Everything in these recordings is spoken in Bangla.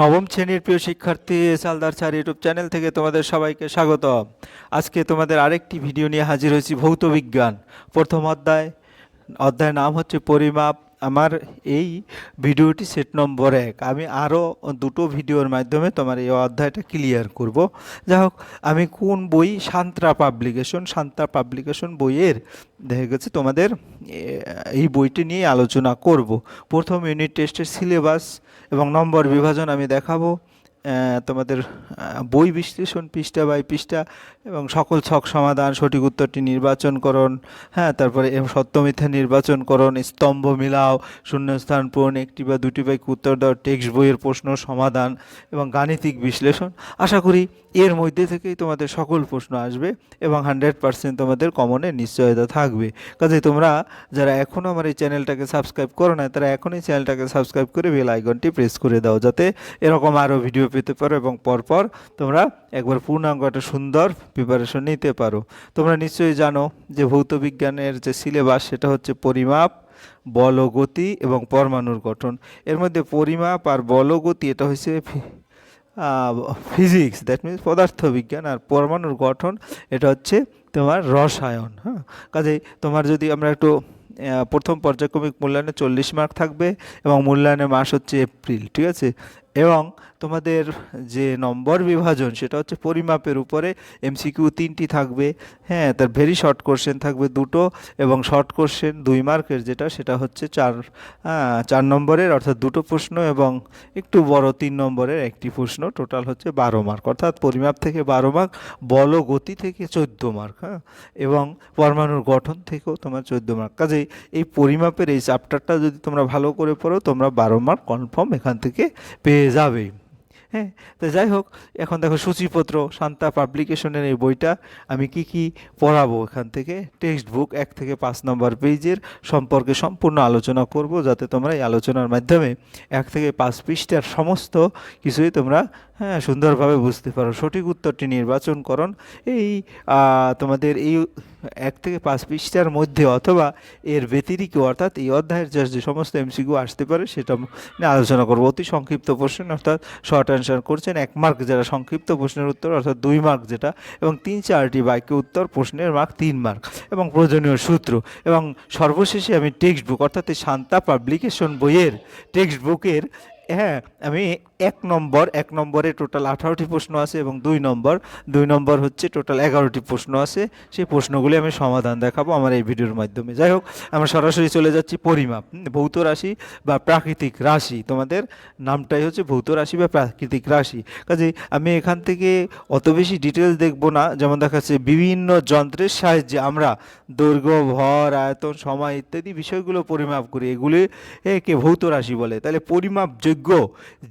নবম শ্রেণির প্রিয় শিক্ষার্থী সালদার স্যার ইউটিউব চ্যানেল থেকে তোমাদের সবাইকে স্বাগত আজকে তোমাদের আরেকটি ভিডিও নিয়ে হাজির হয়েছি ভৌত বিজ্ঞান। প্রথম অধ্যায়, অধ্যায়ের নাম হচ্ছে পরিমাপ। আমার এই ভিডিওটি সেট নম্বর এক। আমি আরও দুটো ভিডিওর মাধ্যমে তোমার এই অধ্যায়টা ক্লিয়ার করব। যাই হোক, আমি কোন বই? শান্ত্রা পাবলিকেশন শান্তা পাবলিকেশন বইয়ের, দেখা গেছে তোমাদের এই বইটি নিয়ে আলোচনা করব। প্রথম ইউনিট টেস্টের সিলেবাস এবং নম্বর বিভাজন আমি দেখাবো। তোমাদের বই বিশ্লেষণ পৃষ্ঠা বাই পৃষ্ঠা এবং সকল ছক সমাধান, সঠিক উত্তরটি নির্বাচন করুন। হ্যাঁ তারপরে সত্য মিথ্যা নির্বাচন করুন, স্তম্ভ মিলাও, শূন্যস্থান পূরণ, একটি বা দুটি বাইক উত্তর দাও, টেক্সট বইয়ের প্রশ্ন সমাধান এবং গাণিতিক বিশ্লেষণ। আশা করি এর মধ্যে থেকেই তোমাদের সকল প্রশ্ন আসবে এবং হান্ড্রেড পার্সেন্ট তোমাদের কমনের নিশ্চয়তা থাকবে। কাজে তোমরা যারা এখনও আমার এই চ্যানেলটাকে সাবস্ক্রাইব করো না তারা এখনই চ্যানেলটাকে সাবস্ক্রাইব করে বেল আইকনটি প্রেস করে দাও, যাতে এরকম আরও ভিডিও পেতে পারো এবং পরপর তোমরা একবার পূর্ণাঙ্গ একটা সুন্দর প্রিপারেশন নিতে পারো। তোমরা নিশ্চয়ই জানো যে ভৌত বিজ্ঞানের যে সিলেবাস সেটা হচ্ছে পরিমাপ, বলগতি এবং পরমাণুর গঠন। এর মধ্যে পরিমাপ আর বলগতি, এটা হচ্ছে ফিজিক্স দ্যাট মিনস পদার্থবিজ্ঞান। আর পরমাণুর গঠন, এটা হচ্ছে তোমার রসায়ন হ্যাঁ? কাজেই তোমার যদি আমরা একটু প্রথম পর্যায়ক্রমিক মূল্যায়নে চল্লিশ মার্ক থাকবে এবং মূল্যায়নের মাস হচ্ছে এপ্রিল, ঠিক আছে? এবং তোমাদের যে নম্বর বিভাজন, সেটা হচ্ছে পরিমাপের উপরে এমসিকিউ তিনটি থাকবে। হ্যাঁ তার ভেরি শর্ট কোশ্চেন থাকবে দুটো এবং শর্ট কোশ্চেন দুই মার্কের যেটা, সেটা হচ্ছে চার চার নম্বরের অর্থাৎ দুটো প্রশ্ন এবং একটু বড় তিন নম্বরের একটি প্রশ্ন। টোটাল হচ্ছে বারো মার্ক অর্থাৎ পরিমাপ থেকে বারো মার্ক বল গতি থেকে চোদ্দ মার্ক হ্যাঁ এবং পরমাণুর গঠন থেকেও তোমার চোদ্দ মার্ক কাজেই এই পরিমাপের এই চ্যাপ্টারটা যদি তোমরা ভালো করে পড়ো, তোমরা বারো মার্ক কনফার্ম এখান থেকে পেয়ে যাবে হ্যাঁ তো যাই হোক, এখন দেখো সূচিপত্র, শান্তা পাবলিকেশনের এই বইটা, আমি কি কি পড়াবো এখান থেকে? টেক্সট বুক, এক থেকে পাঁচ নম্বর পেজের সম্পর্কে সম্পূর্ণ আলোচনা করব, যাতে তোমরা এই আলোচনার মাধ্যমে এক থেকে পাঁচ পৃষ্ঠার সমস্ত কিছুই তোমরা হ্যাঁ সুন্দরভাবে বুঝতে পারো। সঠিক উত্তরটি নির্বাচন করণ এই তোমাদের এই এক থেকে পাঁচ পৃষ্ঠার মধ্যে অথবা এর ব্যতিরিক্ত অর্থাৎ এই অধ্যায়ের যে সমস্ত এমসিকিউ আসতে পারে সেটা নিয়ে আলোচনা করব। অতি সংক্ষিপ্ত প্রশ্ন, অর্থাৎ শর্ট অ্যান্সার করছেন। এক মার্ক যেটা সংক্ষিপ্ত প্রশ্নের উত্তর, অর্থাৎ দুই মার্ক যেটা এবং তিন চারটি বাক্য উত্তর, প্রশ্নের মার্ক তিন মার্ক এবং প্রয়োজনীয় সূত্র এবং সর্বশেষে আমি টেক্সট বুক অর্থাৎ এই শান্তা পাবলিকেশন বইয়ের টেক্সট বুকের হ্যাঁ আমি এক নম্বর, এক নম্বরে টোটাল আঠারোটি প্রশ্ন আছে এবং দুই নম্বর দুই নম্বর হচ্ছে টোটাল এগারোটি প্রশ্ন আছে। সেই প্রশ্নগুলি আমি সমাধান দেখাবো আমার এই ভিডিওর মাধ্যমে। যাই হোক, আমরা সরাসরি চলে যাচ্ছি পরিমাপ। ভৌত রাশি বা প্রাকৃতিক রাশি। তোমাদের নামটাই হচ্ছে ভৌত রাশি বা প্রাকৃতিক রাশি। কাজে আমি এখান থেকে অত বেশি ডিটেলস দেখব না। যেমন দেখা যাচ্ছে বিভিন্ন যন্ত্রের সাহায্যে আমরা দৈর্ঘ্য, ভর, আয়তন, সময় ইত্যাদি বিষয়গুলো পরিমাপ করি। এগুলি একে ভৌত রাশি বলে। তাহলে পরিমাপযোগ্য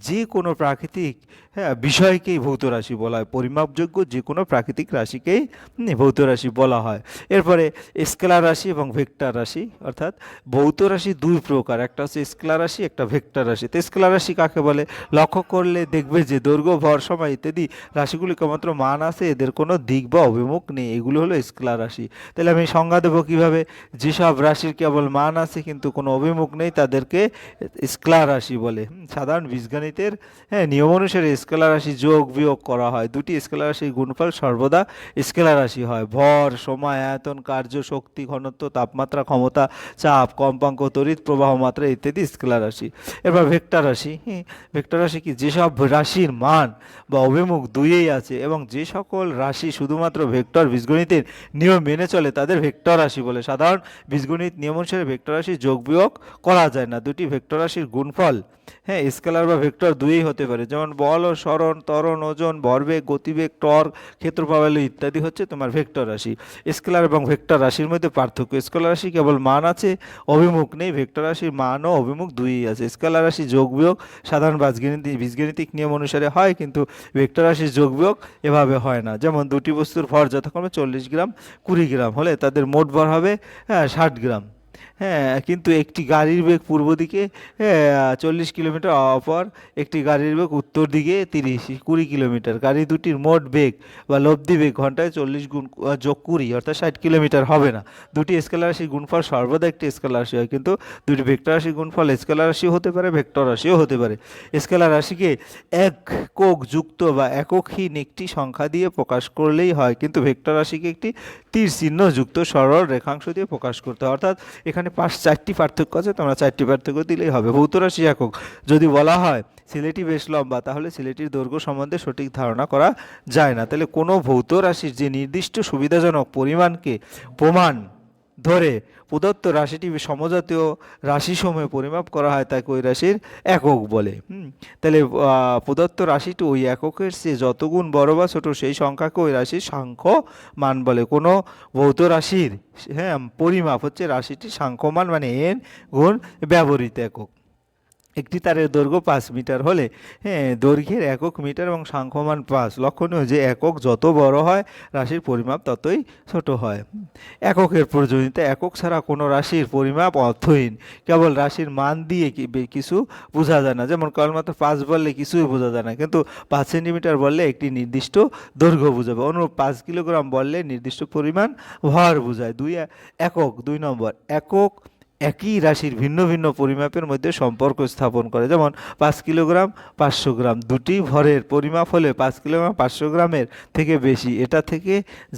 যে কোনো প্রাকৃতিক হ্যাঁ বিষয়কেই ভৌত রাশি বলা হয়। পরিমাপযোগ্য যে কোনো প্রাকৃতিক রাশিকেই ভৌত রাশি বলা হয়। এরপরে স্কেলার রাশি এবং ভেক্টর রাশি, অর্থাৎ ভৌত রাশি দুই প্রকার। একটা হচ্ছে স্কেলার রাশি, একটা ভেক্টর রাশি। তো স্কেলার রাশি কাকে বলে? লক্ষ্য করলে দেখবে যে দৈর্ঘ্য, ভর, সময় ইত্যাদি রাশিগুলি কেবলমাত্র মান আছে, এদের কোনো দিক বা অভিমুখ নেই। এগুলো হলো স্কেলার রাশি। তাহলে আমি সংজ্ঞা দেবো কীভাবে? যেসব রাশির কেবল মান আছে, কিন্তু কোনো অভিমুখ নেই, তাদেরকে স্কেলার রাশি বলে। সাধারণ বীজগণিতের হ্যাঁ নিয়ম অনুসারে স্কেলার রাশি যোগ বিয়োগ করা হয়। দুটি স্কেলার রাশির গুণফল সর্বদা স্কেলার রাশি হয়। ভর, সময়, আয়তন, কার্য, শক্তি, ঘনত্ব, তাপমাত্রা, ক্ষমতা, চাপ, কম্পাঙ্ক, তড়িৎ প্রবাহ মাত্রা ইত্যাদি স্কেলার রাশি এরপর ভেক্টর রাশি ভেক্টর রাশি কি? যেসব রাশির মান বা অভিমুখ দুইয়েই আছে এবং যে সকল রাশি শুধুমাত্র ভেক্টর বীজগণিতের নিয়ম মেনে চলে তাদের ভেক্টর রাশি বলে। সাধারণ বীজগণিত নিয়ম অনুসারে ভেক্টর রাশি যোগ বিয়োগ করা যায় না। দুটি ভেক্টর রাশির গুণফল হ্যাঁ স্কেলার বা ভেক্টর দুইই হতে পারে। যেমন বল ও সরণ ত্বরণ, ওজন, ভরবেগ, গতিবেগ, টর্ক ক্ষেত্রপ্রবাহ ইত্যাদি হচ্ছে তোমার ভেক্টর রাশি। স্কেলার এবং ভেক্টর রাশির মধ্যে পার্থক্য। স্কেলার রাশি কেবল মান আছে, অভিমুখ নেই। ভেক্টর রাশির মান ও অভিমুখ দুইই আছে। স্কেলার রাশি যোগ বিয়োগ, সাধারণ বীজগণিত, বীজগণিতিক নিয়ম অনুসারে হয়, কিন্তু ভেক্টর রাশির যোগ বিয়োগ এভাবে হয় না। যেমন দুটি বস্তুর ভর যথাক্রমে চল্লিশ গ্রাম, কুড়ি গ্রাম হলে তাদের মোট ভর হবে হ্যাঁ ষাট গ্রাম। হ্যাঁ কিন্তু একটি গাড়ির বেগ পূর্ব দিকে চল্লিশ কিলোমিটার অপর, একটি গাড়ির বেগ উত্তর দিকে তিরিশ, কুড়ি কিলোমিটার। গাড়ি দুটির মোট বেগ বা লব্ধি বেগ ঘন্টায় চল্লিশ গুণ যোগ কুড়ি, অর্থাৎ ষাট কিলোমিটার হবে না। দুটি স্কেলার রাশির গুণফল সর্বদা একটি স্কেলার রাশি হয়, কিন্তু দুটি ভেক্টর রাশির গুণফল স্কেলার রাশিও হতে পারে ভেক্টর রাশিও হতে পারে। স্কেলার রাশিকে একক যুক্ত বা এককহীন একটি সংখ্যা দিয়ে প্রকাশ করলেই হয়, কিন্তু ভেক্টর রাশিকে একটি তীর চিহ্ন যুক্ত সরল রেখাংশ দিয়ে প্রকাশ করতে হয়। অর্থাৎ এখানে পাঁচ চারটি পার্থক্য আছে, তোমরা চারটি পার্থক্য দিলেই হবে। ভৌতরাশি একক, যদি বলা হয় ছেলেটি বেশ লম্বা, তাহলে ছেলেটির দৈর্ঘ্য সম্বন্ধে সঠিক ধারণা করা যায় না। তাহলে কোনো ভৌত রাশির যে নির্দিষ্ট সুবিধাজনক পরিমাণকে প্রমাণ ধরে প্রদত্ত রাশিটি সমজাতীয় রাশিসমূহে পরিমাপ করা হয় তাকে ওই রাশির একক বলে। হুম? তাহলে প্রদত্ত রাশিটি ওই এককের চেয়ে যত গুণ বড় বা ছোটো সেই সংখ্যাকে ওই রাশির সাংখ্য মান বলে। কোনো ভৌত রাশির হ্যাঁ পরিমাপ হচ্ছে রাশিটি সাংখ্যমান মানে এন গুণ ব্যবহৃত একক। একটি তারের দৈর্ঘ্য পাঁচ মিটার হলে হ্যাঁ দৈর্ঘ্যের একক মিটার এবং সাংখ্যমান পাঁচ। লক্ষণীয় যে একক যত বড় হয়, রাশির পরিমাপ ততই ছোট হয়। এককের প্রয়োজনীয়তা, একক ছাড়া কোনো রাশির পরিমাপ অর্থহীন। কেবল রাশির মান দিয়ে কিছু বোঝা যায় না। যেমন কেবলমাত্র পাঁচ বললে কিছুই বোঝা যায় না, কিন্তু পাঁচ সেন্টিমিটার বললে একটি নির্দিষ্ট দৈর্ঘ্য বোঝাবে। অনুরূপ পাঁচ কিলোগ্রাম বললে নির্দিষ্ট পরিমাণ ভর বোঝায়। দুই, একক, দুই নম্বর, একক একই রাশির ভিন্ন ভিন্ন পরিমাপের মধ্যে সম্পর্ক স্থাপন করে। যেমন পাঁচ কিলোগ্রাম, পাঁচশো গ্রাম, দুটি ভরের পরিমাপ হলে পাঁচ কিলোগ্রাম, পাঁচশো গ্রামের থেকে বেশি। এটা থেকে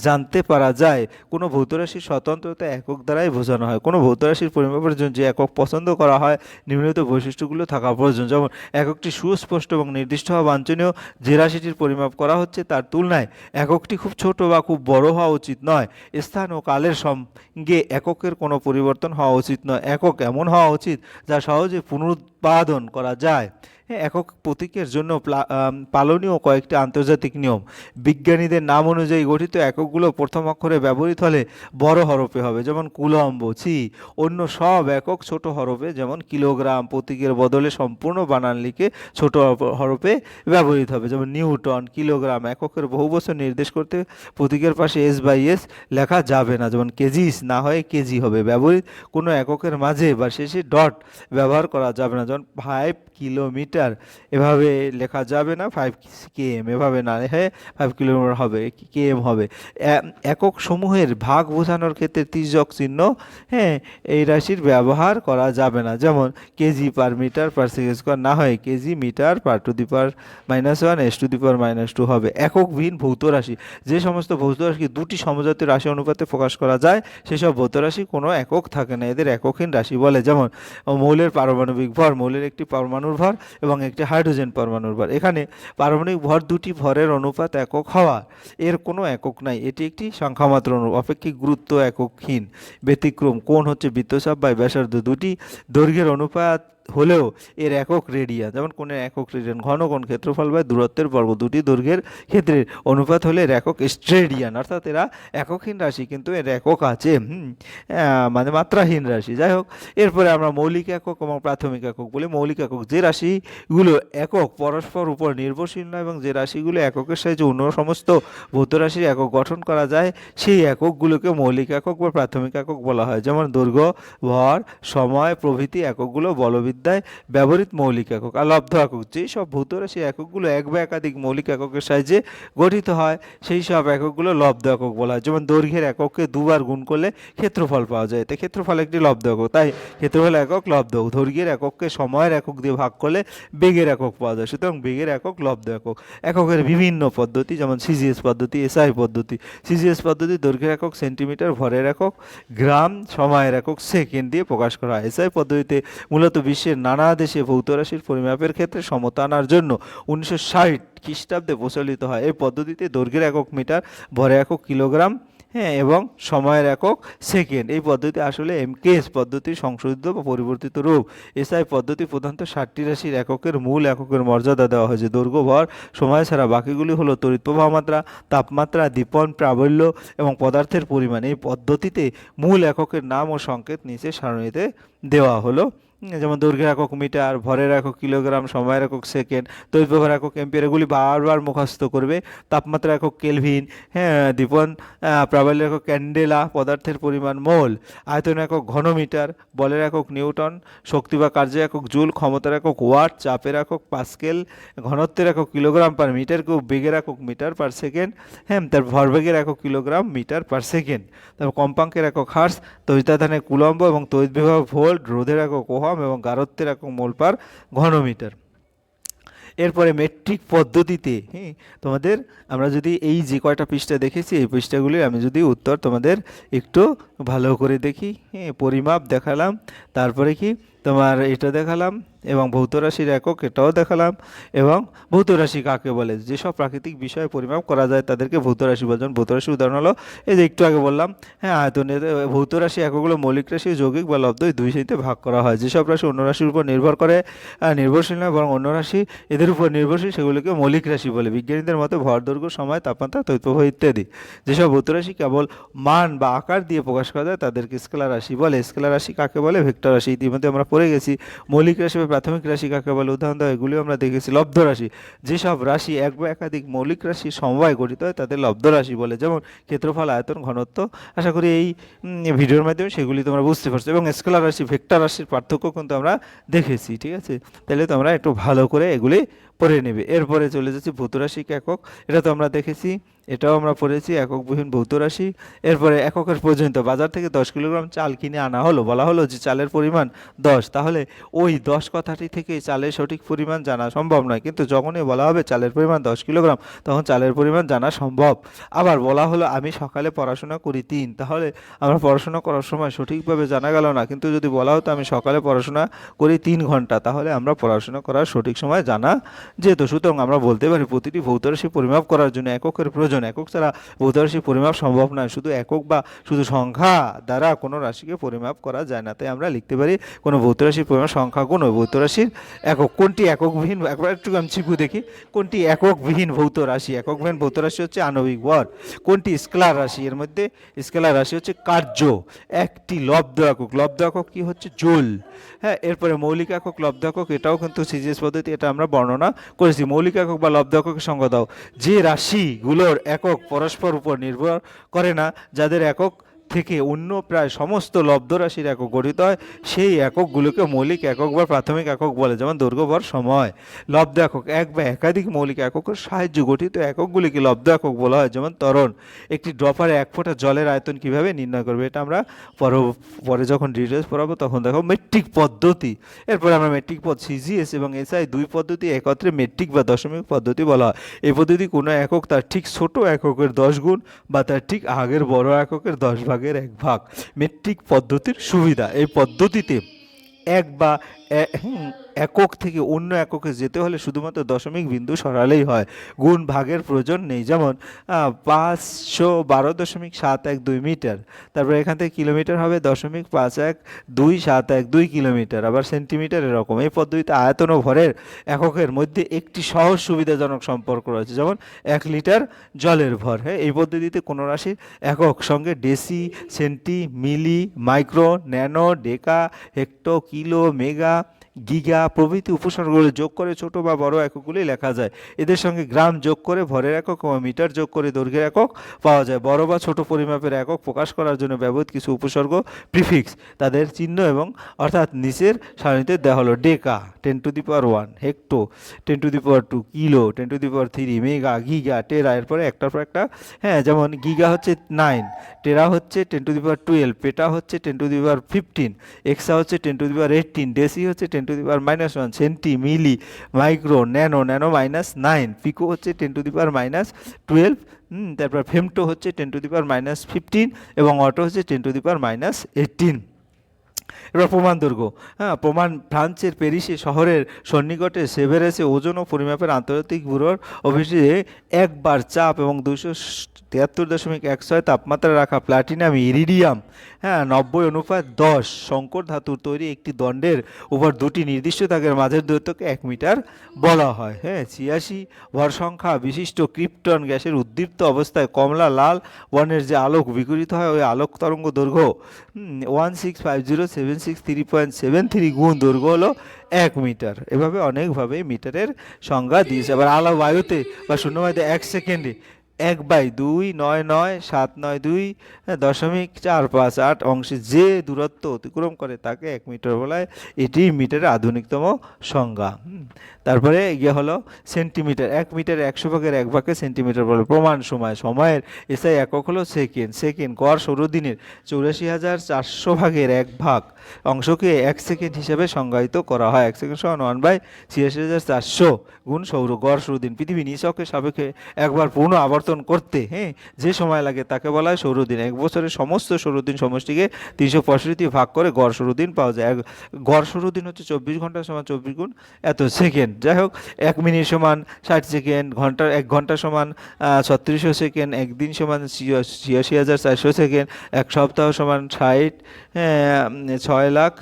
জানতে পারা যায়, কোনো ভৌত রাশির স্বতন্ত্রতা একক দ্বারাই বোঝানো হয়। কোনো ভৌত রাশির পরিমাপের জন্য যে একক পছন্দ করা হয়, নিম্নলিখিত বৈশিষ্ট্যগুলো থাকা প্রয়োজন। যেমন এককটি সুস্পষ্ট এবং নির্দিষ্ট হওয়া বাঞ্ছনীয়, যে রাশিটির পরিমাপ করা হচ্ছে তার তুলনায় এককটি খুব ছোট বা খুব বড় হওয়া উচিত নয়। স্থান ও কালের সঙ্গে এককের কোনো পরিবর্তন হওয়া উচিত নয়। একক এমন হওয়া উচিত যা সহজে পুনরুৎপাদন করা যায়। একক প্রতীকের জন্য প্লা- পালনীয় কয়েকটি আন্তর্জাতিক নিয়ম। বিজ্ঞানীদের নাম অনুযায়ী গঠিত এককগুলো প্রথম অক্ষরে ব্যবহৃত হলে বড় হরফে হবে, যেমন কুলম্ব, ছি। অন্য সব একক ছোট হরফে, যেমন কিলোগ্রাম, প্রতীকের বদলে সম্পূর্ণ বানান লিখে ছোট হরফে ব্যবহৃত হবে, যেমন নিউটন, কিলোগ্রাম, এককের বহু বছর নির্দেশ করতে প্রতীকের পাশে এস বাই এস লেখা যাবে না, যেমন কেজিস, না হয়ে কেজি হবে। ব্যবহৃত কোনো এককের মাঝে বা শেষে ডট ব্যবহার করা যাবে না, যেমন ফাইভ কিলোমিটার এভাবে লেখা যাবে না ফাইভ কে এম এভাবে না হয়ে ফাইভ কিলোমিটার হবে কে এম হবে একক সমূহের ভাগ বোঝানোর ক্ষেত্রে তির্যক চিহ্ন হ্যাঁ এই রাশির ব্যবহার করা যাবে না। যেমন kg per metre per second square না হয় kg metre per to the power minus one s to the power minus two হবে। একক ভিন ভৌত রাশি, যে সমস্ত ভৌত রাশি দুটি সমজাতীয় রাশি অনুপাতে প্রকাশ করা যায়, সেসব ভৌত রাশি কোনো একক থাকে না, এদের এককহীন রাশি বলে। যেমন, মৌলের পারমাণবিক ভর, মৌলের একটি পরমাণুর ভর এবং একটি হাইড্রোজেন পরমাণুর ভর। এখানে পারমাণবিক ভর দুটি ভরের অনুপাত একক হওয়া। এর কোনো একক নাই। এটি একটি সংখ্যামাত্র অনু অপেক্ষিক গুরুত্ব এককহীন ব্যতিক্রম। কোন হচ্ছে বৃত্তচাপ বা ব্যাসার্ধ দুটি। দৈর্ঘ্যের অনুপাত হলেও এর একক রেডিয়া, যেমন কোণের একক রেডিয়ান ঘন কোণ ক্ষেত্রফল বা দূরত্বের বর্গ দুটি দৈর্ঘ্যের ক্ষেত্রে অনুপাত হলে এর একক স্ট্রেডিয়ান অর্থাৎ এরা এককহীন রাশি কিন্তু এর একক আছে মানে মাত্রাহীন রাশি। যাই হোক, এরপরে আমরা মৌলিক একক এবং প্রাথমিক একক বলি। মৌলিক একক যে রাশিগুলো একক পরস্পর উপর নির্ভরশীল নয় এবং যে রাশিগুলো এককের সাহায্যে অন্য সমস্ত ভৌত রাশির একক গঠন করা যায়, সেই এককগুলোকে মৌলিক একক বা প্রাথমিক একক বলা হয়। যেমন দৈর্ঘ্য, ভর, সময়, প্রভৃতি এককগুলো বলবিদ্যায় ব্যবহৃত মৌলিক একক আর লব্ধ একক, যেই সব ভৌত রাশি এককগুলো এক বা একাধিক মৌলিক এককের সাহায্যে গঠিত হয়, সেই সব এককগুলো লব্ধ একক বলা হয়। যেমন দৈর্ঘ্যের একককে দুবার গুণ করলে ক্ষেত্রফল পাওয়া যায়। তাই ক্ষেত্রফল একটি লব্ধ একক, তাই ক্ষেত্রফল একক লব্ধ একক। দৈর্ঘ্যের একককে সময়ের একক দিয়ে ভাগ করলে বেগের একক পাওয়া যায়। সুতরাং বেগের একক লব্ধ একক। এককের বিভিন্ন পদ্ধতি, যেমন সিজিএস পদ্ধতি এসআই পদ্ধতি। সিজিএস পদ্ধতি দৈর্ঘ্যের একক, সেন্টিমিটার, ভরের একক, গ্রাম, সময়ের একক, সেকেন্ড দিয়ে প্রকাশ করা হয়। এসআই পদ্ধতিতে মূলত বিশ্বের নানা দেশে ভৌত রাশির পরিমাপের ক্ষেত্রে সমতা আনার জন্য উনিশশো ষাট খ্রিস্টাব্দে প্রচলিত হয়। এই পদ্ধতিতে দৈর্ঘ্যের একক মিটার ভরে একক কিলোগ্রাম হ্যাঁ এবং সময়ের একক সেকেন্ড। এই পদ্ধতি আসলে এমকেএস পদ্ধতির সংশোধিত বা পরিবর্তিত রূপ। এসআই পদ্ধতি প্রধানত ষাটটি রাশির এককের মূল এককের মর্যাদা দেওয়া হয়েছে। দৈর্ঘ্য, ভর, সময় ছাড়া বাকিগুলি হলো তড়িৎ প্রবাহ মাত্রা, তাপমাত্রা দীপন প্রাবল্য এবং পদার্থের পরিমাণ। এই পদ্ধতিতে মূল এককের নাম ও সংকেত নিচে সারণীতে দেওয়া হলো। যেমন দৈর্ঘ্যের একক মিটার, ভরের একক কিলোগ্রাম, সময়ের একক সেকেন্ড তৈরি একক এম্পিয়ার এগুলি বারবার মুখস্থ করবে। তাপমাত্রা একক কেলভিন হ্যাঁ দীপন প্রাবল্য একক ক্যান্ডেলা, পদার্থের পরিমাণ মোল আয়তন একক ঘনমিটার, বলের একক নিউটন, শক্তি বা কার্য একক জুল, ক্ষমতার একক ওয়াট, চাপের একক পাস্কেল, ঘনত্বের একক কিলোগ্রাম পার মিটার, কিউব বেগের একক মিটার পার সেকেন্ড হ্যাঁ তার ভরবেগের একক কিলোগ্রাম মিটার পার সেকেন্ড। তারপর কম্পাঙ্কের একক হার্স তৈতাধানের কুলম্ব এবং তৈত বিভাগ ভোল্ট, রোধের একক ওহম এবং গারত্বের একক মোল পার ঘনমিটার। এরপরে মেট্রিক পদ্ধতিতে হ্যাঁ তোমাদের আমরা যদি এই যে কয়টা পৃষ্ঠা দেখেছি, এই পৃষ্ঠাগুলি আমি যদি উত্তর তোমাদের একটু ভালো করে দেখি হ্যাঁ পরিমাপ দেখালাম, তারপরে কি তোমার এটা দেখালাম এবং ভৌত রাশির একক এটাও দেখালাম এবং ভৌত রাশি কাকে বলে? যেসব প্রাকৃতিক বিষয়ে পরিমাপ করা যায় তাদেরকে ভৌত রাশি বলে। যেমন ভৌত রাশির উদাহরণ হলো, এই যে একটু আগে বললাম হ্যাঁ আয়তনের ভৌত রাশি এককগুলো মৌলিক রাশি যৌগিক বা লব্ধ দুই শ্রেণীতে ভাগ করা হয়। যেসব রাশি অন্য রাশির উপর নির্ভর করে নির্ভরশীল নয়, বরং অন্য রাশি এদের উপর নির্ভরশীল, সেগুলোকে মৌলিক রাশি বলে। বিজ্ঞানীদের মতে ভর, দৈর্ঘ্য, সময়, তাপমাত্রা তৈতপ্রবাহ ইত্যাদি। যেসব ভৌত রাশি কেবল মান বা আকার দিয়ে প্রকাশ করা যায়, তাদেরকে স্কেলার রাশি বলে। স্কেলার রাশি কাকে বলে? ভেক্টর রাশি। ইতিমধ্যে আমরা পড়ে গেছি, মৌলিক রাশি প্রাথমিক রাশি কাকে বলে? উদাহরণ দেওয়া এগুলিও আমরা দেখেছি। লব্ধ রাশি। যেসব রাশি এক বা একাধিক মৌলিক রাশি সমবায় গঠিত হয়, তাদের লব্ধ রাশি বলে। যেমন ক্ষেত্রফল, আয়তন, ঘনত্ব। আশা করি এই ভিডিওর মাধ্যমে সেগুলি তোমরা বুঝতে পারছ। এবং স্কেলার রাশি, ভেক্টর রাশির পার্থক্য কিন্তু আমরা দেখেছি, ঠিক আছে? তাহলে তোমরা একটু ভালো করে এগুলি পড়ে নেবে। এরপরে চলে যাচ্ছি ভৌতরাশিক একক। এটা তো আমরা দেখেছি, এটাও আমরা পড়েছি, এককবিহীন ভৌত রাশি এরপরে এককের পর্যন্ত বাজার থেকে দশ কিলোগ্রাম চাল কিনে আনা হলো। বলা হলো যে চালের পরিমাণ দশ। তাহলে ওই দশ কথাটি থেকে চালের সঠিক পরিমাণ জানা সম্ভব নয়। কিন্তু যখনই বলা হবে চালের পরিমাণ দশ কিলোগ্রাম, তখন চালের পরিমাণ জানা সম্ভব। আবার বলা হলো, আমি সকালে পড়াশোনা করি তিন। তাহলে আমরা পড়াশোনা করার সময় সঠিকভাবে জানা গেল না। কিন্তু যদি বলা হতো, আমি সকালে পড়াশোনা করি তিন ঘণ্টা, তাহলে আমরা পড়াশোনা করার সঠিক সময় জানা যেত সুতরাং আমরা বলতে পারি প্রতিটি ভৌতরাশি পরিমাপ করার জন্য এককের প্রয়োজন। একক ছাড়া ভৌতরাশি পরিমাপ সম্ভব নয়। শুধু একক বা শুধু সংখ্যা দ্বারা কোনো রাশিকে পরিমাপ করা যায় না। তাই আমরা লিখতে পারি কোনো ভৌতরাশির পরিমাপ সংখ্যা কোনো ভৌতরাশির একক। কোনটি এককবিহীন? একবার একটু আমি চিকু দেখি। কোনটি এককবিহীন ভৌত রাশি এককবিহীন ভৌত রাশি হচ্ছে আণবিক ভর কোনটি স্কেলার রাশি? এর মধ্যে স্কেলার রাশি হচ্ছে কার্য। একটি লব্ধ একক লব্ধ একক কি হচ্ছে? জোল। হ্যাঁ এরপরে মৌলিক একক লব্ধ একক এটাও কিন্তু সিজিএস পদ্ধতি, এটা আমরা বর্ণনা করেছি। মৌলিক একক বা লব্ধ এককের সংজ্ঞা দাও। যে রাশিগুলোর একক পরস্পর উপর নির্ভর করে না, যাদের একক থেকে অন্য প্রায় সমস্ত লব্ধ রাশির একক গঠিত হয়। সেই এককগুলোকে মৌলিক একক বা প্রাথমিক একক বলে, যেমন দৈর্ঘ্য ভর সময়, লব্ধ একক এক বা একাধিক মৌলিক এককের সাহায্য গঠিত এককগুলিকে লব্ধ একক বলা হয়, যেমন তরণ একটি ড্রপারে এক ফোঁটা জলের আয়তন কীভাবে নির্ণয় করবে, এটা আমরা পর পরে যখন ডিটেলস পড়াবো, তখন দেখো মেট্রিক পদ্ধতি। এরপরে আমরা মেট্রিক পদ সিজিএস এবং এসআই দুই পদ্ধতি একত্রে মেট্রিক বা দশমিক পদ্ধতি বলা হয়। এই পদ্ধতি কোনো একক তার ঠিক ছোট এককের দশ গুণ বা তার ঠিক আগের বড় এককের দশ ভাগের এক ভাগ। মেট্রিক পদ্ধতির সুবিধা। এই পদ্ধতিতে এক বা একক থেকে অন্য এককে যেতে হলে শুধুমাত্র দশমিক বিন্দু সরালেই হয়। গুণ ভাগের প্রয়োজন নেই। যেমন পাঁচশো বারো দশমিক সাত এক দুই মিটার। তারপর এখান থেকে কিলোমিটার হবে দশমিক পাঁচ এক দুই সাত এক দুই কিলোমিটার। আবার সেন্টিমিটার এরকম। এই পদ্ধতিতে আয়তন ও ভরের এককের মধ্যে একটি সহজ সুবিধাজনক সম্পর্ক রয়েছে। যেমন, এক লিটার জলের ভর। হ্যাঁ এই পদ্ধতিতে কোনো রাশির একক সঙ্গে deci, centi, milli, micro, nano, deca, hecto, kilo, mega giga প্রভৃতি উপসর্গগুলো যোগ করে ছোট বা বড় এককগুলি লেখা যায়। এদের সঙ্গে গ্রাম যোগ করে ভরের একক ও মিটার যোগ করে দৈর্ঘ্যের একক পাওয়া যায়। বড় বা ছোট পরিমাপের একক প্রকাশ করার জন্য ব্যবহৃত কিছু উপসর্গ, প্রিফিক্স, তাদের চিহ্ন এবং অর্থাৎ নিচের সারণীতে দেওয়া হলো deca ten to the power one hecto ten to the power two kilo ten to the power three mega giga tera এরপরে একটার পর একটা হ্যাঁ যেমন গিগা হচ্ছে নাইন টেরা হচ্ছে ten to the power twelve peta হচ্ছে ten to the power fifteen exa হচ্ছে ten to the power eighteen deci হচ্ছে ten to the power minus one centi milli micro nano nano minus nine pico হচ্ছে ten to the power minus twelve তারপর ফেমটো হচ্ছে ten to the power minus fifteen এবং অটো হচ্ছে ten to the power minus eighteen এবার প্রমাণ দৈর্ঘ্য হ্যাঁ প্রমাণ ফ্রান্সের প্যারিসে শহরের সন্নিকটে সেভেরেসে ওজন ও পরিমাপের আন্তর্জাতিক ব্যুরোর অফিসে একবার চাপ এবং দুশো তিয়াত্তর দশমিক এক ছয় তাপমাত্রা রাখা প্লাটিনাম ইরিডিয়াম হ্যাঁ নব্বই অনুপাত দশ সংকর ধাতুর তৈরি একটি দণ্ডের উপর দুটি নির্দিষ্ট দাগের মাঝের দূরত্বকে এক মিটার বলা হয়। হ্যাঁ ছিয়াশি ভর সংখ্যা বিশিষ্ট ক্রিপ্টন গ্যাসের উদ্দীপ্ত অবস্থায় কমলা লাল বর্ণের যে আলোক বিকৃত হয়, ওই আলোক তরঙ্গ দৈর্ঘ্য one six five zero seven six three point seven three গুণ দৈর্ঘ্য হলো এক মিটার। এভাবে অনেকভাবে মিটারের সংজ্ঞা দিয়েছে। আবার আলো বায়ুতে বা শূন্যবায়ুতে এক সেকেন্ডে এক বাই দুই নয় নয় সাত নয় দুই হ্যাঁ, দশমিক চার পাঁচ আট অংশে যে দূরত্ব অতিক্রম করে তাকে এক মিটার বলা হয় এটি মিটারের আধুনিকতম সংজ্ঞা। তারপরে ইয়ে হলো সেন্টিমিটার এক মিটার একশো ভাগের এক ভাগে সেন্টিমিটার বলে। প্রমাণ সময় সময়ের এসআই একক হলো সেকেন্ড। সেকেন্ড গড় সৌর দিনের চৌরাশি হাজার চারশো ভাগের এক ভাগ অংশকে এক সেকেন্ড হিসেবে সংজ্ঞায়িত করা হয়। এক সেকেন্ড সমান ওয়ান বাই ছিয়াশি হাজার চারশো গুণ সৌর গড় সৌরদিন। পৃথিবী নিচকের সাপেক্ষে একবার পূর্ণ আবর্তন করতে হ্যাঁ? যে সময় লাগে তাকে বলা হয় সৌরদিন এক বছরের সমস্ত সৌরদিন সমষ্টিকে তিনশো পঁয়ষট্টি ভাগ করে গড় সৌরদিন পাওয়া যায়। এক, গড় সৌরদিন হচ্ছে চব্বিশ ঘণ্টা সমান চব্বিশ গুণ এত সেকেন্ড। যাই হোক, এক মিনিট সমান ষাট সেকেন্ড ঘণ্টা এক ঘণ্টা সমান ছত্রিশশো সেকেন্ড, একদিন সমান ছিয়া- ছিয়াশি হাজার চারশো সেকেন্ড, এক সপ্তাহ সমান ষাট ছয় লাখ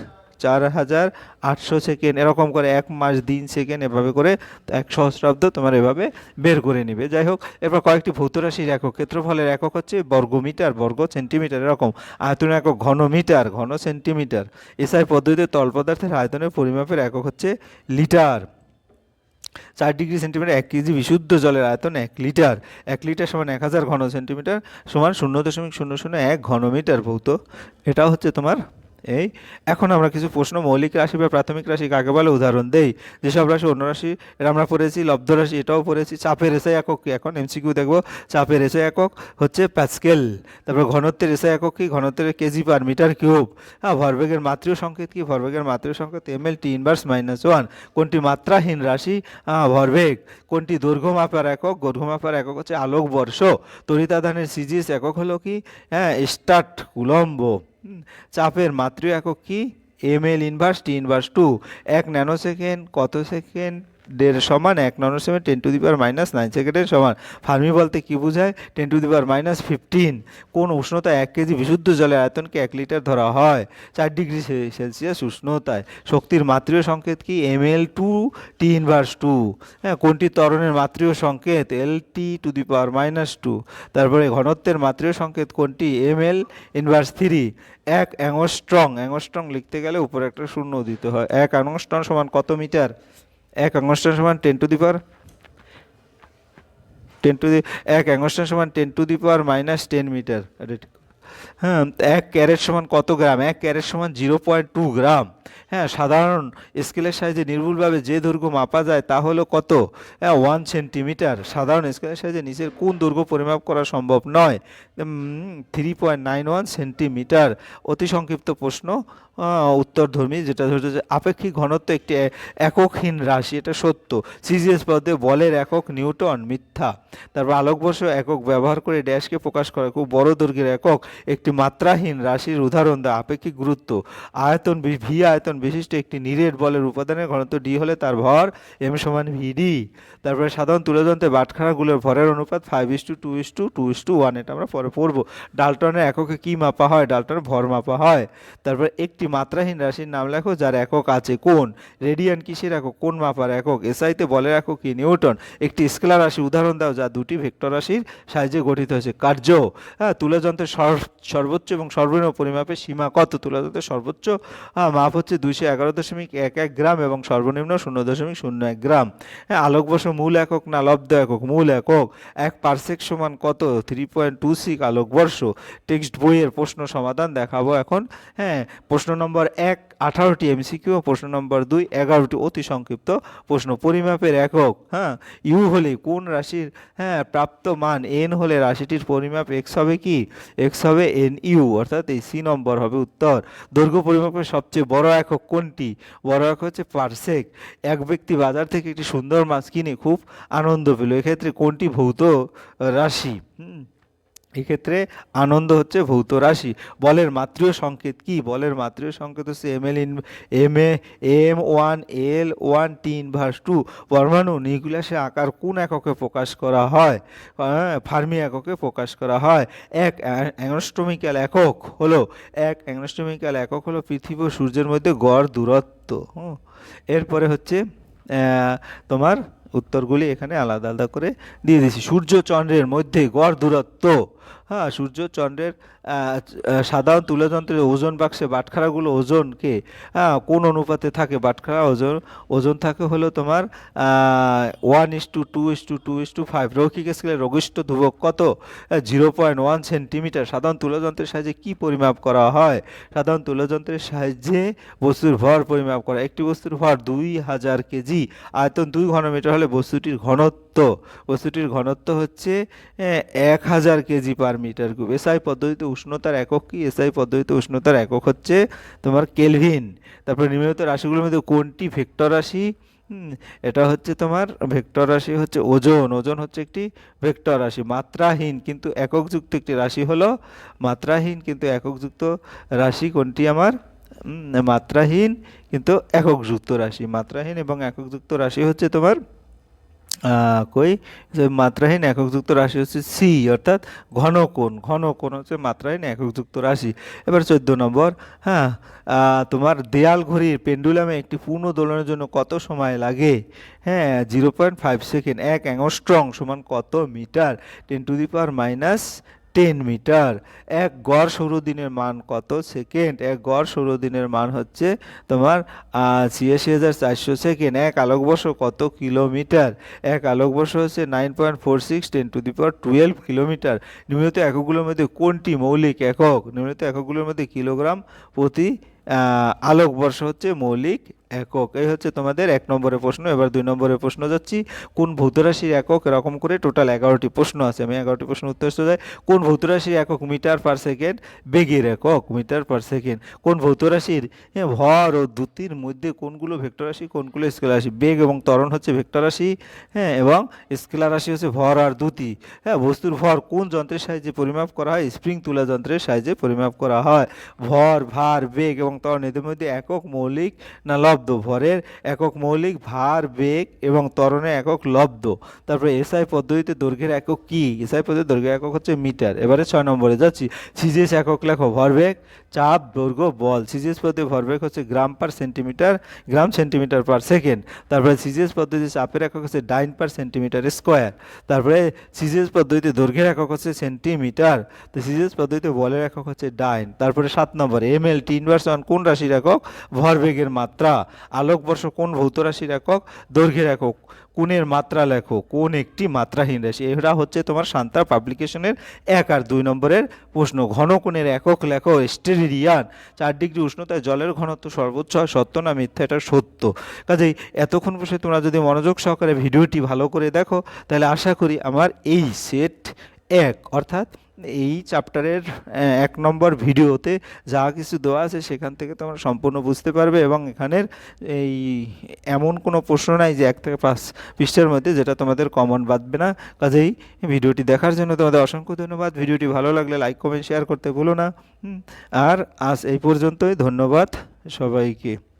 চার হাজার আটশো সেকেন্ড। এরকম করে এক মাস, দিন, সেকেন্ড এভাবে করে এক সহস্রাব্দ তোমার এভাবে বের করে নিবে। যাই হোক, এরপর কয়েকটি ভৌত রাশির একক। ক্ষেত্রফলের একক হচ্ছে বর্গমিটার, বর্গ সেন্টিমিটার, এরকম। আয়তনের একক ঘনমিটার, ঘন সেন্টিমিটার। এসআই পদ্ধতিতে তল পদার্থের আয়তনের পরিমাপের একক হচ্ছে লিটার। চার ডিগ্রি সেন্টিমিটার, এক কেজি বিশুদ্ধ জলের আয়তন এক লিটার। এক লিটার সমান এক হাজার ঘন সেন্টিমিটার সমান শূন্য দশমিক শূন্য শূন্য এক ঘনমিটার ভৌত। এটা হচ্ছে তোমার এই এখন আমরা কিছু প্রশ্ন মৌলিক রাশি বা প্রাথমিক রাশি কাকে বলে উদাহরণ দেই। যেসব রাশি অন্য রাশি এটা আমরা পড়েছি লব্ধ রাশি এটাও পড়েছি চাপের এসে একক কি? এখন এমসিকিউ দেখব চাপের এসে একক হচ্ছে প্যাসকেল। তারপর ঘনত্বের এসে একক কি? ঘনত্বের কেজি পার মিটার কিউব। হ্যাঁ ভরবেগের মাত্রীয় সংকেত কি? ভরবেগের মাত্রীয় সংকেত M L T inverse minus one কোনটি মাত্রাহীন রাশি? হ্যাঁ, ভরবেগ। কোনটি দৈর্ঘ্য মাপার একক? দৈর্ঘ্য মাপার একক হচ্ছে আলোক বর্ষ তরিতাদানের সিজিএস একক হলো কি? হ্যাঁ স্টার্ট কুলম্ব। চাপের মাতৃ একক কি? M L inverse T inverse two এক ন্যানো সেকেন্ড কত সেকেন্ড ডের সমান, এক nano second ten to the power minus nine সেকেন্ডের সমান। ফার্মি বলতে কী বোঝায়? Ten to the power minus fifteen কোন উষ্ণতা এক কেজি বিশুদ্ধ জলের আয়তনকে এক লিটার ধরা হয়? চার ডিগ্রি সেলসিয়াস উষ্ণতায়। শক্তির মাতৃয় সংকেত কি? M L two T inverse two হ্যাঁ কোনটি ত্বরণের মাতৃয় সংকেত? L T to the power minus two তারপরে ঘনত্বের মাতৃয় সংকেত কোনটি? এম এল ইনভার্স থ্রি এক অ্যাংস্ট্রং। অ্যাংস্ট্রং লিখতে গেলে উপরে একটা শূন্য দিতে হয়। এক অ্যাংস্ট্রং সমান কত মিটার? এক অ্যাংস্ট্রং সমান ten to the power, ten to the, এক অ্যাংস্ট্রং সমান ten to the power minus ten metre. হ্যাঁ এক ক্যারেট সমান কত গ্রাম? এক ক্যারেট সমান জিরো পয়েন্ট টু গ্রাম। হ্যাঁ সাধারণ স্কেলের সাহায্যে নির্ভুলভাবে যে দৈর্ঘ্য মাপা যায় তা হলো কত? হ্যাঁ ওয়ান সেন্টিমিটার। সাধারণ স্কেলের সাহায্যে নিচের কোন দৈর্ঘ্য পরিমাপ করা সম্ভব নয়? Three point nine one centimetre. অতি সংক্ষিপ্ত প্রশ্ন উত্তরধর্মী, যেটা হচ্ছে যে আপেক্ষিক ঘনত্ব একটি এককহীন রাশি, এটা সত্য। সিজিএস পদে বলের একক নিউটন, মিথ্যা। তারপর আলোকবর্ষ একক, ব্যবহার করে ড্যাশকে প্রকাশ করে খুব বড় দৈর্ঘ্যের একক, একটি মাত্রাহীন রাশির উদাহরণ দেয় আপেক্ষিক গুরুত্ব। আয়তন ভি আয়তন বিশিষ্ট একটি নিরেট বলের উপাদানের ঘনত্ব ডি হলে তার ভর এম সমান ভিডি তারপরে সাধারণ তুলযন্ত্রে বাটখারাগুলোর ভরের অনুপাত five is to two is to two is to one, এটা আমরা পরে পড়ব। ডালটনের এককে কী মাপা হয়? ডালটনের ভর মাপা হয়। তারপর একটি মাত্রাহীন রাশির নাম লেখো যার একক আছে কোন রেডিয়ান কিসের একক? কোন মাপার একক। এসআইতে বলের একক কি? নিউটন। একটি স্কেলার রাশি উদাহরণ দাও যা দুটি ভেক্টর রাশির সাহায্যে গঠিত হয়েছে। কার্য। হ্যাঁ তুলাযন্ত্রের সর্বোচ্চ এবং সর্বনিম্ন পরিমাপের সীমা কত? তুলাযন্ত্রের সর্বোচ্চ হ্যাঁ, মাপ হচ্ছে দুইশো এগারো দশমিক এক এক গ্রাম এবং সর্বনিম্ন শূন্য দশমিক শূন্য এক গ্রাম। হ্যাঁ আলোকবর্ষ মূল একক না লব্ধ একক? মূল একক। এক পার্সেক সমান কত? থ্রি পয়েন্ট টু সিক্স আলোকবর্ষ। টেক্সট বইয়ের প্রশ্ন সমাধান দেখাবো এখন। হ্যাঁ প্রশ্ন নম্বর এক, আঠারোটি এমসিকিউ প্রশ্ন নম্বর দুই, এগারোটি অতি সংক্ষিপ্ত প্রশ্ন। পরিমাপের একক হ্যাঁ? ইউ হলে কোন রাশির হ্যাঁ প্রাপ্ত মান? এন হলে রাশিটির পরিমাপ এক্স হবে কি? এক্স হবে এন ইউ অর্থাৎ এই সি নম্বর হবে উত্তর। দৈর্ঘ্য পরিমাপের সবচেয়ে বড় একক কোনটি? বড় একক হচ্ছে পারসেক। এক ব্যক্তি বাজার থেকে একটি সুন্দর মাছ কিনে খুব আনন্দ পেল। এক্ষেত্রে কোনটি ভৌত রাশি? হুম? এক্ষেত্রে আনন্দ হচ্ছে ভৌত রাশি। বলের মাতৃয় সংকেত কি? বলের মাতৃয় সংকেত হচ্ছে M L in M A M one L one T inverse two পরমাণু নিউক্লিয়াসে আকার কোন এককে প্রকাশ করা হয়? হ্যাঁ, ফার্মি এককে প্রকাশ করা হয়। এক অ্যাংস্টমিক্যাল একক হলো এক অ্যাংস্টমিক্যাল একক হলো পৃথিবী ও সূর্যের মধ্যে গড় দূরত্ব। হুম। এরপরে হচ্ছে তোমার উত্তরগুলি এখানে আলাদা আলাদা করে দিয়ে দিয়েছি। সূর্য চন্দ্রের মধ্যে গড় দূরত্ব। হ্যাঁ সূর্য চন্দ্রের সাধারণ তুলাযন্ত্রের ওজন বাক্সে বাটখারাগুলো ওজনকে হ্যাঁ কোন অনুপাতে থাকে বাটখারা ওজন? ওজন থাকে হলো তোমার one is to two is to two is to five রৈখিক স্কেলে রগিষ্ঠ ধ্রুবক কত? জিরো পয়েন্ট ওয়ান সেন্টিমিটার সাধারণ তুলাযন্ত্রের সাহায্যে কী পরিমাপ করা হয়? সাধারণ তুলাযন্ত্রের সাহায্যে বস্তুর ভর পরিমাপ করা। একটি বস্তুর ভর দুই হাজার কেজি। আয়তন দুই ঘনমিটার হলে বস্তুটির ঘনত্ব বস্তুটির ঘনত্ব হচ্ছে এক হাজার kg per metre cube SI পদ্ধতিতে উষ্ণতার একক কি? এসআই পদ্ধতিতে উষ্ণতার একক হচ্ছে তোমার কেলভিন। তারপরে নিম্নলিখিত রাশিগুলোর মধ্যে কোনটি? ভেক্টর রাশি। এটা হচ্ছে তোমার ভেক্টর রাশি হচ্ছে ওজন। ওজন হচ্ছে একটি ভেক্টর রাশি, মাত্রাহীন। কিন্তু এককযুক্ত একটি রাশি হলো মাত্রাহীন। কিন্তু এককযুক্ত রাশি কোনটি আমার? মাত্রাহীন। কিন্তু এককযুক্ত রাশি। মাত্রাহীন এবং এককযুক্ত রাশি হচ্ছে তোমার কই? যে মাত্রাহীন এককযুক্ত রাশি হচ্ছে সি অর্থাৎ ঘনকোণ ঘনকোণ হচ্ছে মাত্রাহীন এককযুক্ত রাশি। এবার চোদ্দ নম্বর হ্যাঁ তোমার দেয়াল ঘড়ির পেন্ডুলামে একটি পূর্ণ দোলনের জন্য কত সময় লাগে? হ্যাঁ জিরো পয়েন্ট ফাইভ সেকেন্ড এক অ্যাংস্ট্রং সমান কত metre? Ten to the power minus ten metre. এক গড় সৌরদিনের মান কত সেকেন্ড? এক গড় সৌরদিনের মান হচ্ছে তোমার ছিয়াশি হাজার চারশো সেকেন্ড। এক আলোকবর্ষ কত কিলোমিটার? এক আলোকবর্ষ হচ্ছে nine point four six ten to the power twelve kilometre. নিম্নলিখিত এককগুলোর মধ্যে কোনটি মৌলিক একক? নিম্নলিখিত এককগুলোর মধ্যে কিলোগ্রাম প্রতি আলোকবর্ষ হচ্ছে মৌলিক একক। এই হচ্ছে তোমাদের এক নম্বরের প্রশ্ন। এবার দুই নম্বরের প্রশ্ন যাচ্ছি। কোন ভৌতরাশির একক? এরকম করে টোটাল এগারোটি প্রশ্ন আছে। আমি এগারোটি প্রশ্ন উত্তর যাই কোন ভৌতরাশির একক? মিটার পার সেকেন্ড বেগের একক, মিটার পার সেকেন্ড কোন ভৌতরাশির? ভর ও দ্যুতির মধ্যে কোনগুলো ভেক্টর রাশি, কোনগুলো স্কেলার রাশি? বেগ এবং ত্বরণ হচ্ছে ভেক্টর রাশি হ্যাঁ এবং স্কেলার রাশি হচ্ছে ভর আর দ্যুতি। হ্যাঁ বস্তুর ভর কোন যন্ত্রের সাহায্যে পরিমাপ করা হয়? স্প্রিং তুলা যন্ত্রের সাহায্যে পরিমাপ করা হয়। ভর, ভার, বেগ এবং ত্বরণ এদের মধ্যে একক, মৌলিক না লব্ধ ভরের একক মৌলিক, ভার, বেগ এবং ত্বরণে একক লব্ধ। তারপরে এসআই পদ্ধতিতে দৈর্ঘ্যের একক কি? এসআই পদ্ধতিতে দৈর্ঘ্যের একক হচ্ছে মিটার। এবারে ছয় নম্বরে যাচ্ছি। সিজিএস একক লেখো ভরবেগ চাপ, দৈর্ঘ্য, বল। সিজিএস পদ্ধতি ভরবেগ হচ্ছে gram per centimetre, gram centimetre per second. তারপরে সিজিএস পদ্ধতি চাপের একক হচ্ছে ডাইন পার সেন্টিমিটার স্কোয়ার। তারপরে সিজিএস পদ্ধতিতে দৈর্ঘ্যের একক হচ্ছে সেন্টিমিটার। তো সিজিএস পদ্ধতিতে বলের একক হচ্ছে ডাইন। তারপরে সাত number M L T inverse one কোন রাশির একক? ভরবেগের মাত্রা। আলোকবর্ষ কোন ভৌত রাশির একক? দৈর্ঘ্যের একক। কোণের মাত্রা লেখো কোন একটি মাত্রাহীন রাশি। এরা হচ্ছে তোমার সান্তা পাবলিকেশনের এক আর দুই নম্বরের প্রশ্ন। ঘন কোণের একক লেখো স্টেরিয়ান চার ডিগ্রি উষ্ণতায় জলের ঘনত্ব সর্বোচ্চ হয়, সত্য না মিথ্যা এটা সত্য। কাজেই এতক্ষণ বসে তোমরা যদি মনোযোগ সহকারে ভিডিওটি ভালো করে দেখো, তাহলে আশা করি আমার এই সেট এক, অর্থাৎ এই চ্যাপ্টারের এক নম্বর ভিডিওতে যা কিছু দেওয়া আছে সেখান থেকে তোমরা সম্পূর্ণ বুঝতে পারবে এবং এখানের এই এমন কোনো প্রশ্ন নাই যে এক থেকে পাঁচ পৃষ্ঠার মধ্যে যেটা তোমাদের কমন বাঁধবে না। কাজেই ভিডিওটি দেখার জন্য তোমাদের অসংখ্য ধন্যবাদ। ভিডিওটি ভালো লাগলে লাইক কমেন্ট শেয়ার করতে ভুলো না। আর আজ এই পর্যন্তই। ধন্যবাদ সবাইকে।